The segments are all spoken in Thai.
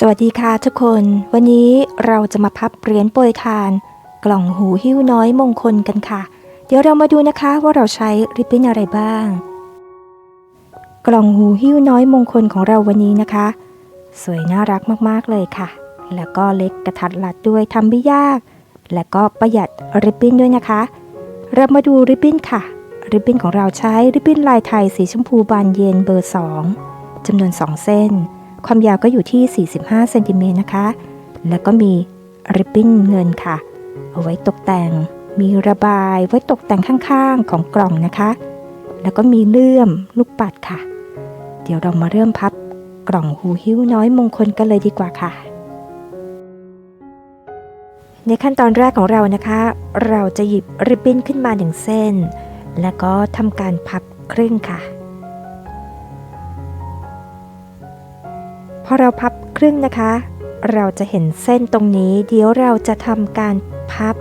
สวัสดีค่ะทุกคน วันนี้เราจะมาพับเหรียญโปรยทาน กล่องหูหิ้วน้อยมงคลกันค่ะ เดี๋ยวเรามาดูนะคะว่าเราใช้ริบบิ้นอะไรบ้าง กล่องหูหิ้วน้อยมงคลของเราวันนี้นะคะ สวยน่ารักมากๆเลยค่ะ แล้วก็เล็กกระทัดรัดด้วยทำไม่ยาก และก็ประหยัดริบบิ้นด้วยนะคะ เรามาดูริบบิ้นค่ะ ริบบิ้นของเราใช้ริบบิ้นลายไทยสีชมพูบานเย็นเบอร์ 2จำนวน 2 เส้น ความยาวก็อยู่ที่ 45เซนติเมตรนะคะ แล้วก็มีริบบิ้นเงินค่ะ เอาไว้ตกแต่ง มีระบายไว้ตกแต่งข้างๆของกล่องนะคะ แล้วก็มีเลื่อมลูกปัดค่ะ เดี๋ยวเรามาเริ่มพับกล่องหูหิ้วน้อยมงคลกันเลยดีกว่าค่ะ ในขั้นตอนแรกของเรานะคะ เราจะหยิบริบบิ้นขึ้นมาหนึ่งเส้น แล้วก็ทำการพับครึ่งค่ะ พอเราพับครึ่งนะคะ เราจะเห็นเส้นตรงนี้ เดี๋ยวเราจะทำการพับ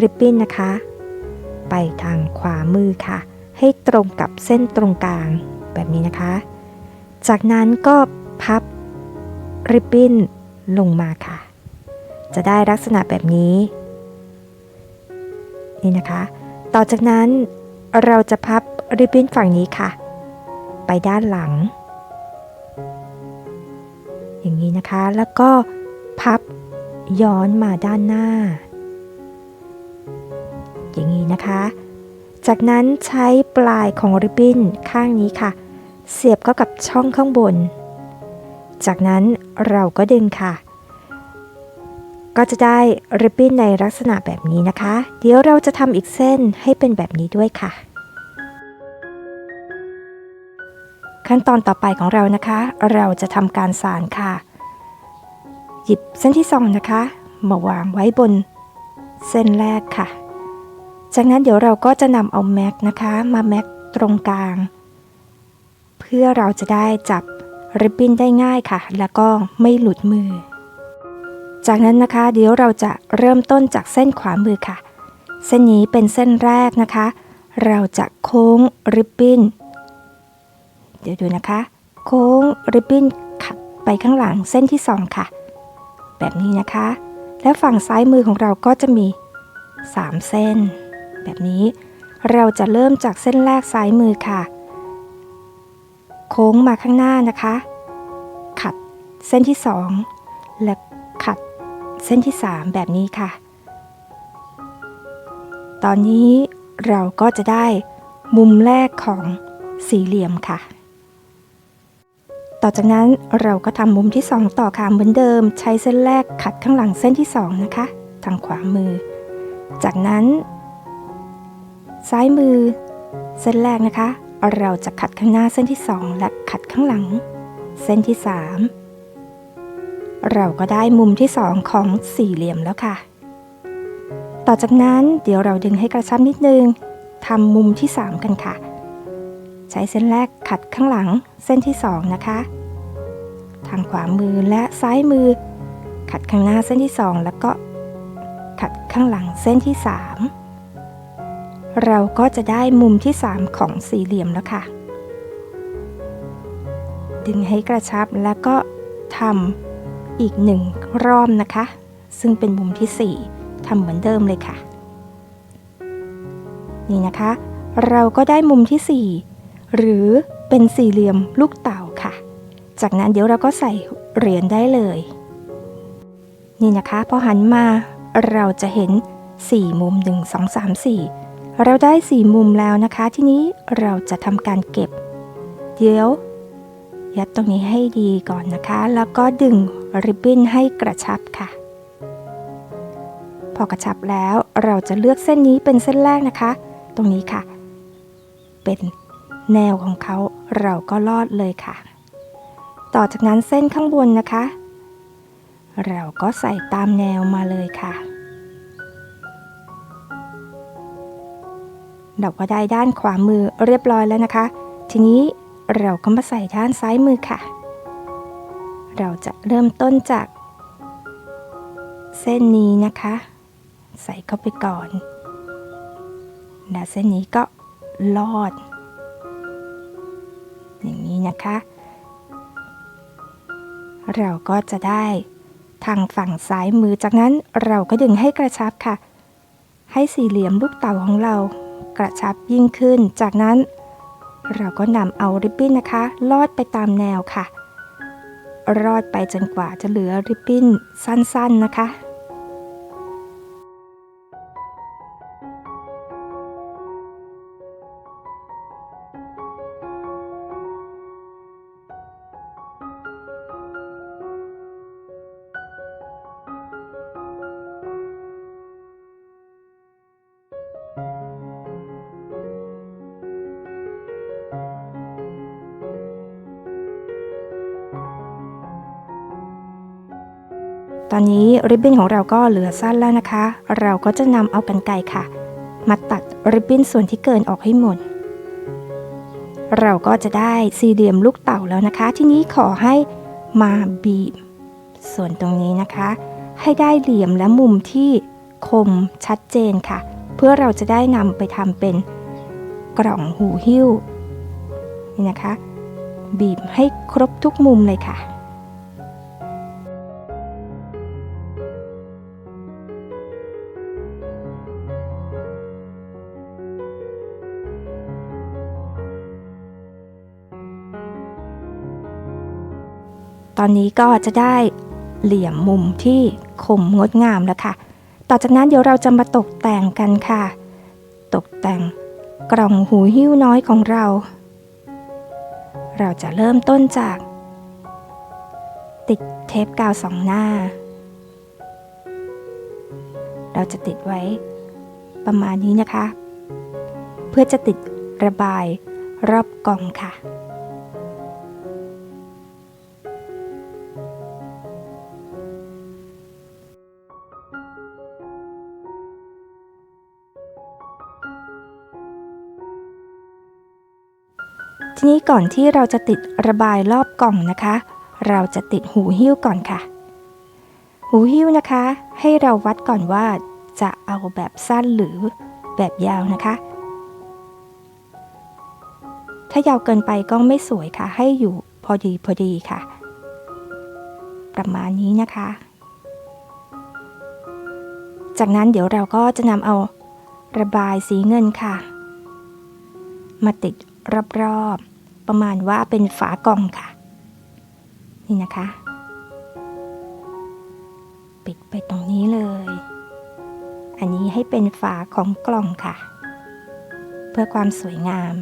ริบบิ้นนะคะ ไปทางขวามือค่ะ ให้ตรงกับเส้นตรงกลางแบบนี้นะคะ จากนั้นก็พับริบบิ้นลงมาค่ะ จะได้ลักษณะแบบนี้ นี่นะคะ ต่อจากนั้นเราจะพับริบบิ้นฝั่งนี้ค่ะ ไปด้านหลัง อย่างนี้นะคะ แล้วก็พับย้อนมาด้านหน้า อย่างนี้นะคะ จากนั้นใช้ปลายของริบบิ้นข้างนี้ค่ะ เสียบเข้ากับช่องข้างบน จากนั้นเราก็ดึงค่ะ ก็จะได้ริบบิ้นในลักษณะแบบนี้นะคะ เดี๋ยวเราจะทำอีกเส้นให้เป็นแบบนี้ด้วยค่ะ ขั้นตอนต่อไปของเรานะคะ เราจะทำการสานค่ะ หยิบเส้นที่สองนะคะ มาวางไว้บนเส้นแรกค่ะ จากนั้นเดี๋ยวเราก็จะนำเอาแม็กนะคะ มาแม็กตรงกลาง เพื่อเราจะได้จับริบบิ้นได้ง่ายค่ะ แล้วก็ไม่หลุดมือ จากนั้นนะคะ เดี๋ยวเราจะเริ่มต้นจากเส้นขวามือค่ะ เส้นนี้เป็นเส้นแรกนะคะ เราจะโค้งริบบิ้น เดี๋ยวดูนะคะ โค้งริบบิ้นขัดไปข้างหลังเส้นที่ 2 ค่ะ แบบนี้นะคะ และฝั่งซ้ายมือของเราก็จะมี 3 เส้น แบบนี้เราจะเริ่มจากเส้นแรกซ้ายมือค่ะ โค้งมาข้างหน้านะคะ ขัดเส้นที่ 2 และขัดเส้นที่ 3 แบบนี้ค่ะ ตอนนี้เราก็จะได้มุมแรกของสี่เหลี่ยมค่ะ ต่อจากนั้นเราก็ทำมุมที่ 2 ต่อค่ะเหมือนเดิม ใช้เส้นแรกขัดข้างหลังเส้นที่ 2 นะคะ ทางขวามือ จากนั้น ซ้ายมือ เส้นแรกนะคะ เราจะขัดข้างหน้าเส้นที่ 2 และขัดข้างหลัง เส้นที่ 3 เราก็ได้มุมที่ 2 ของสี่เหลี่ยมแล้วค่ะ ต่อจากนั้นเดี๋ยวเราดึงให้กระชับนิดนึงทำมุมที่ 3 กันค่ะ ใช้เส้นแรกขัดข้างหลังเส้นที่ 2 นะคะ ทางขวามือและซ้ายมือ ขัดข้างหน้าเส้นที่ 2 แล้วก็ขัดข้างหลังเส้นที่ 3 เราก็จะได้มุมที่ 3 ของสี่เหลี่ยมแล้วค่ะ ดึงให้กระชับแล้วก็ทำอีกหนึ่งรอบนะคะ ซึ่งเป็นมุมที่ 4ทำเหมือนเดิมเลยค่ะ นี่นะคะ เราก็ได้มุมที่ 4 หรือเป็นสี่เหลี่ยมลูกเต่าค่ะ จากนั้นเดี๋ยวเราก็ใส่เหรียญได้เลย นี่นะคะพอหันมาเราจะเห็น 4 มุม 1 2 3 4 เราได้ 4 มุมแล้วนะคะ ที่นี้เราจะทำการเก็บ เดี๋ยว ยัดตรงนี้ให้ดีก่อนนะคะ แล้วก็ดึงริบบิ้นให้กระชับค่ะ พอกระชับแล้วเราจะเลือกเส้นนี้เป็นเส้นแรกนะคะ ตรงนี้ค่ะ เป็น แนวของเขาเราก็ลอดเลยค่ะ ต่อจากนั้นเส้นข้างบนนะคะ เราก็ใส่ตามแนวมาเลยค่ะ เราก็ได้ด้านขวามือเรียบร้อยแล้วนะคะ ทีนี้เราก็มาใส่ด้านซ้ายมือค่ะ เราจะเริ่มต้นจาก เส้นนี้นะคะ ใส่เข้าไปก่อน และเส้นนี้ก็ลอด อย่างนี้นะคะ เราก็จะได้ทางฝั่งซ้ายมือจากนั้นเราก็ดึงให้กระชับค่ะ ให้สี่เหลี่ยมลูกเต่าของเรากระชับยิ่งขึ้น จากนั้นเราก็นำเอาริบบิ้นนะคะ ลอดไปตามแนวค่ะ รอดไปจนกว่าจะเหลือริบบิ้นสั้นๆนะคะ ตอนนี้ริบบิ้นของเราก็เหลือสั้นแล้วนะคะ เราก็จะนำเอากันไกรค่ะ มาตัดริบบิ้นส่วนที่เกินออกให้หมด เราก็จะได้สี่เหลี่ยมลูกเต่าแล้วนะคะ ทีนี้ขอให้มาบีบ ส่วนตรงนี้นะคะ ให้ได้เหลี่ยมและมุมที่คมชัดเจนค่ะ เพื่อเราจะได้นำไปทำเป็นกล่องหูหิ้วนี่นะคะ บีบให้ครบทุกมุมเลยค่ะ ตอนนี้ก็จะได้เหลี่ยมมุมที่คมงดงามแล้วค่ะ ต่อจากนั้นเดี๋ยวเราจะมาตกแต่งกันค่ะ ตกแต่งกล่องหูหิ้วน้อยของเรา เราจะเริ่มต้นจาก ติดเทปกาวสองหน้า เราจะติดไว้ประมาณนี้นะคะ เพื่อจะติดระบายรอบกล่องค่ะ ทีนี้ก่อนที่เราจะติดระบายรอบกล่องนะคะ เราจะติดหูหิ้วก่อนค่ะ หูหิ้วนะคะ ให้เราวัดก่อนว่าจะเอาแบบสั้นหรือแบบยาวนะคะ ถ้ายาวเกินไปก็ไม่สวยค่ะ ให้อยู่พอดีพอดีค่ะ ประมาณนี้นะคะ จากนั้นเดี๋ยวเราก็จะนำเอาระบายสีเงินค่ะ มาติดรอบๆ ประมาณว่าเป็นฝากล่องค่ะ นี่นะคะ ปิดไปตรงนี้เลย อันนี้ให้เป็นฝาของกล่องค่ะ เพื่อความสวยงาม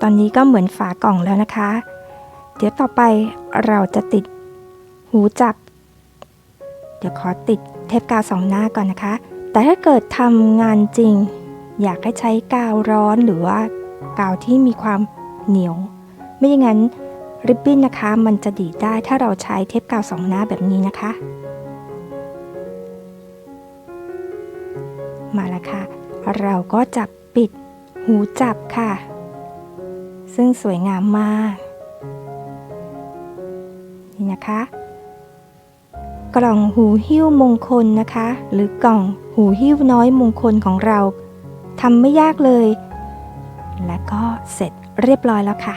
ตอนนี้ก็เหมือนฝากล่องแล้วนะคะ เดี๋ยวต่อไปเราจะติดหูจับ เดี๋ยวขอติดเทปกาวสองหน้าก่อนนะคะ แต่ถ้าเกิดทำงานจริง อยากให้ใช้กาวร้อนหรือว่ากาวที่มีความเหนียว ไม่อย่างนั้นริบบิ้นนะคะ มันจะดีดได้ถ้าเราใช้เทปกาวสองหน้าแบบนี้นะคะ มาแล้วค่ะ เราก็จะปิดหูจับค่ะ ซึ่งสวยงามมาก นี่นะคะ กล่องหูหิ้วมงคลนะคะ หรือกล่องหูหิ้วน้อยมงคลของเราทำไม่ยากเลย และก็เสร็จเรียบร้อยแล้วค่ะ